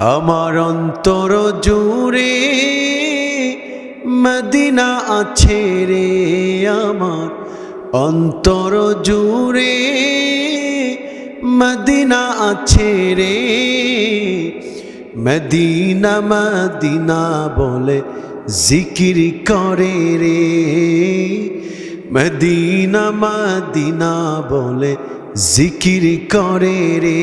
আমার অন্তর জুড়ে মদিনা আছে রে আমার। অন্তর জুড়ে মদিনা আছে রে। মদিনা মদিনা বলে জিকির করে রে। মদিনা মদিনা বলে জিকির করে রে।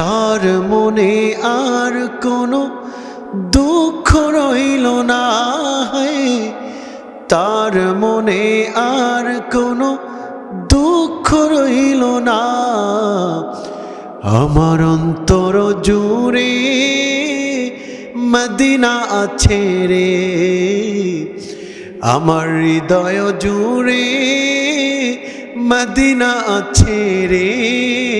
তার মনে আর কোনো দুঃখ রইল না। তার মনে আর কোনো দুঃখ রইল না। আমার অন্তর জুড়ে মদিনা আছে রে। আমার হৃদয় জুড়ে মদিনা আছে রে।